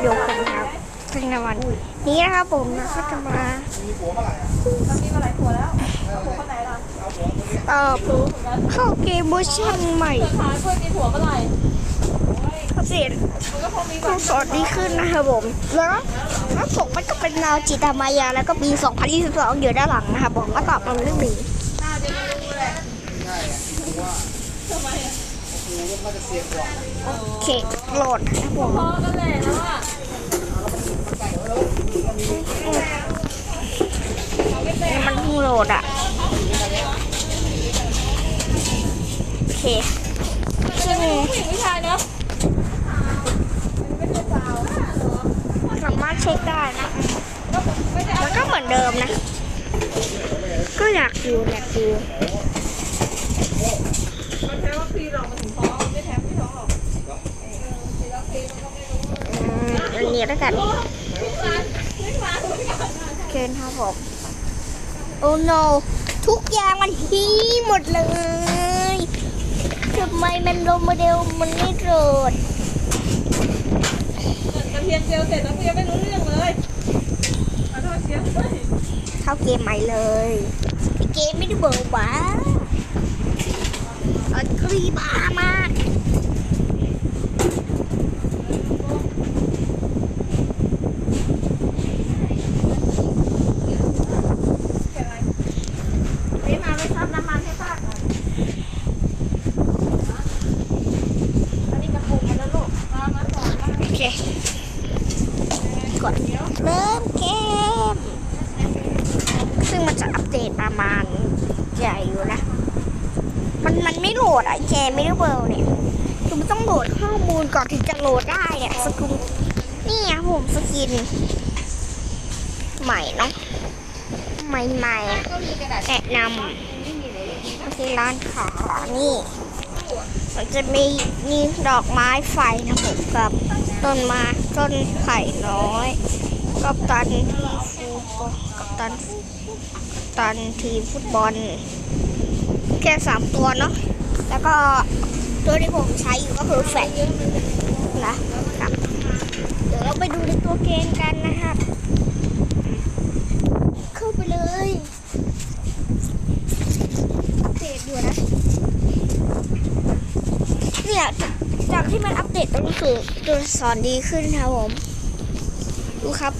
อยู่ผมครับซึ่งในวันนี้นะครับผมเราก็จะมามันมีมาหลายตัวแล้วเอาหัวคนไหนล่ะเอ่อเข้าเกมเวอร์ชันใหม่ขายเพื่อนมีผัวเมื่อไหร่ครับเสียงมันก็คงมีแบก็สอนดีขึ้นนะครับผม แล้วแล้วผมมันก็เป็นแนวจิตามายาแล้วก็ปี 2022 อยู่ด้านหลังนะครับผมมาตอบเราเรื่องนี้ โอเคโหลดนะผมพอกันแหละแล้วอะมันเพิ่งโหลดอะ โอเคซึ่งผู้หญิงผู้ชายเนาะสามารถเช็คได้นะก็ไม่ได้เอามันก็เหมือนเดิมนะ ก็อยากอยู่อยากอ นนี้แล้วกันทุกร้านทุกร้านทุกร้านเคนครับผมโอ้ no ทุกอย่างมันฮีหมดเลยทำไมมันโรโมเดลมันไม่โหลดกระเทียมเจียวเสร็จแล้วกูยังไม่รู้เรื่องเลยขอโทษเชียวเข้าเกมใหม่เลยเกมไม่ได้เบิร์บ้าอันกรีบ้ามาก นี่มาไม่ซับน้ำมันให้ป้าก่อนอันนี้กระปุกมาแล้วลูกมามาส คกดเริ่มเกม ซึ่งมันจะอัปเดตประมาณใหญ่อยู่นะ มันมันไม่โหลดอะแกไม่ได้เบิร์เนี่ยคือมันต้องโหลดข้อมูลก่อนที่จะโหลดได้เนี่ยสกุลนี่ไงผมสกิน ใหม่เนาะใหม่ใหม่ก็มีกระดาษๆแนะนำที่ร้านขานี่มันจะมีนี่ดอกไม้ไฟนะผมกับ ต้นม้ต้นไผ่น้อย กับตันทีฟูกับตันกัปตันทีฟุตบอล แค่สามตัวเนาะแล้วก็ตัวที่ผมใช้อยู่ก็คือแฟลชนะครับ เดี๋ยวเราไปดูในตัวเกมกันนะครับ เข้าไปเลยอัปเดตอยู่นะ เนี่ย จากที่มันอัปเดตตรงนี้คือตัวสอนดีขึ้นครับผม ดูครับ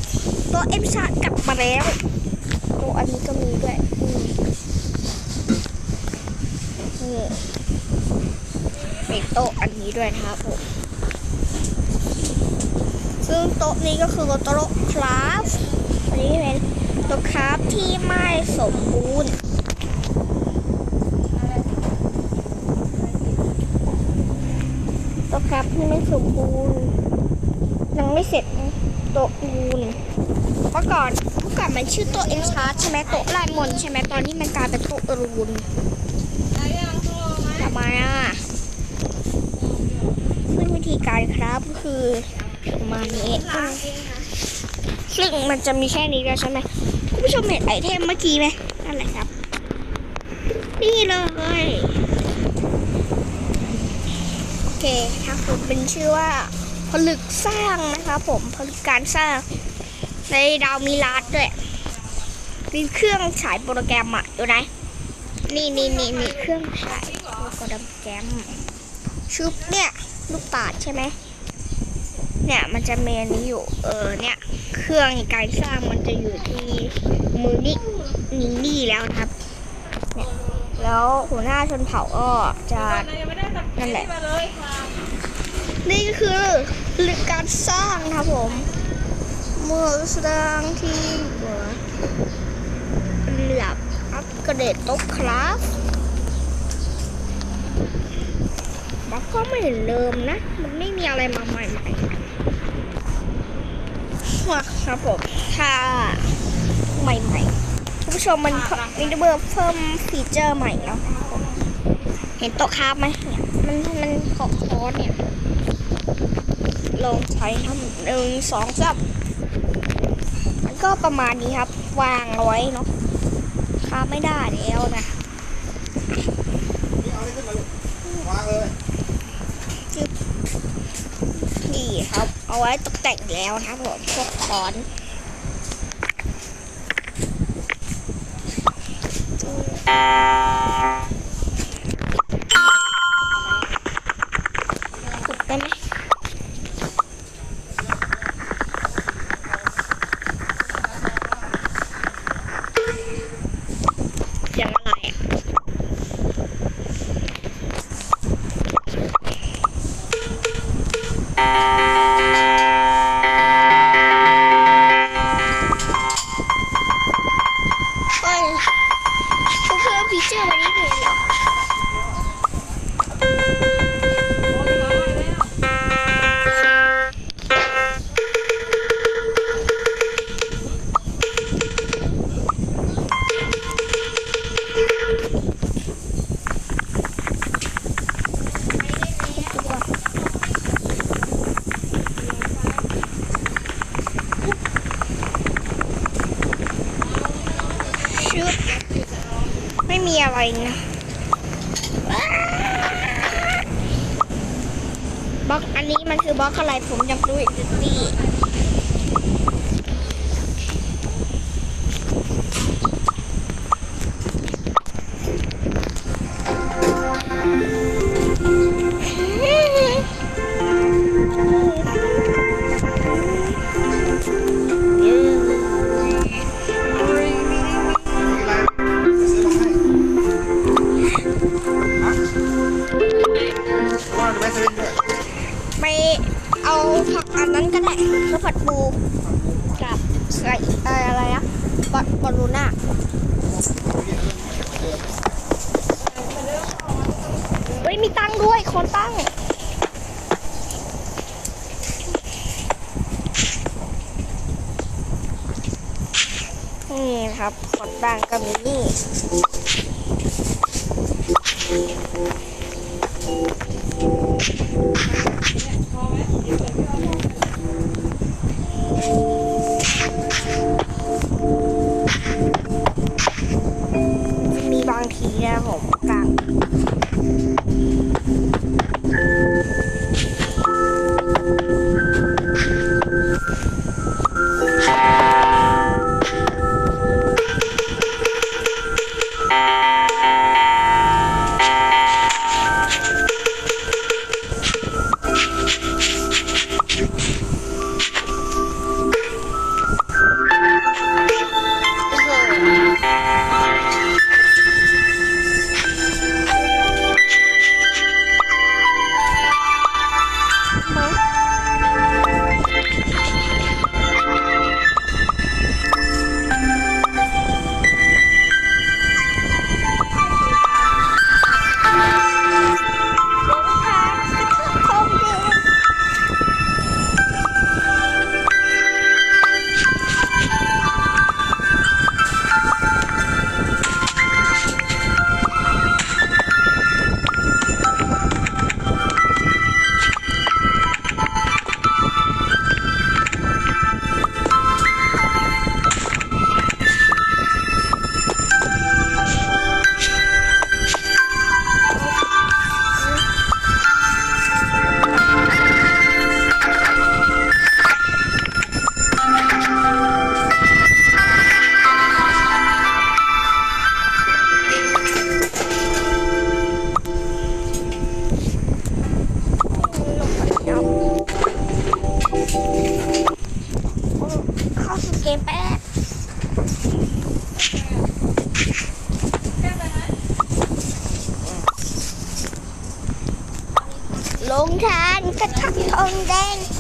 ตัวเอ็มชาร์กลับมาแล้วตัวอันนี้ก็มีด้วยนี่นี่เป็นโต๊ะอันนี้ด้วยนะครับผม ซึ่งโต๊ะนี้ก็คือโต๊ะคราฟอันนี้เป็นโต๊ะคราฟที่ไม่สมบูรณ์ ต๊ะครับที่ไม่สมบูรณ์ยังไม่เสร็จโต๊ะอูนเมื่อก่อนเมื่อก่อนมันชื่อโต๊ะเอ็นชาร์ใช่ไหมโต๊ะลายมนใช่ไหมตอนนี้มันกลายเป็นโต๊ะรูนอะไรยังตัวไหมทำไมอะซึ่งวิธีการครับก็คือประมาณนี้ซึ่งมันจะมีแค่นี้แล้วใช่ไหมคุณผู้ชมเห็นไอเทมเมื่อกี้ไหมนั่นแหละครับ นี่เลย เคครับผมเป็นชื่อว่าผลึกสร้างนะครับผมผลึกการสร้างในดาวมิลาดด้วยมีเครื่องฉายโปรแกรมอะอยู่ไหนนี่นี่นี่นี่เครื่องฉายโปรแกรมชุบเนี่ยลูกปาดใช่ไหมเนี่ยมันจะเมนนี้อยู่เออเนี่ยเครื่องการสร้างมันจะอยู่ที่มือนี่นี่นี่แล้วนะครับเนี่ย แล้วหัวหน้าชนเผ่าก็จะนั่นแหละนี่ก็คือการสร้างครับผมเมื่อสร้างที่หลือหลับอัปเกรดโต๊ะคราฟมันก็ไม่เห็นเดิมนะ มันไม่มีอะไรมาใหม่ๆว้าครับผมถ้าใหม่ๆ คุณผู้ชมมันมีเบอร์เพิ่มฟีเจอร์ใหม่แล้วเห็นโต๊ะคาฟไหมมันมันขอบคอเนี่ยลองใช้ทำหนึ่งสองสามมันก็ประมาณนี้ครับ วางเอาไว้เนาะค้าไม่ได้แล้วนะวางเลยจึ๊บนี่ครับ เอาไว้ตกแต่งแล้วนะครับผมพวกคอน ขุด ชุดไม่มีอะไรนะบล็อกอันนี้มันคือบล็อกอะไรผมยังรู้อีกที ข้าวผัดปูกับใส่อะไรนะบอลบอลลูน่าเฮ้ยมีตั้งด้วยคนตั้งนี่ครับกดบางก็มีนี่พอไหม ลงทา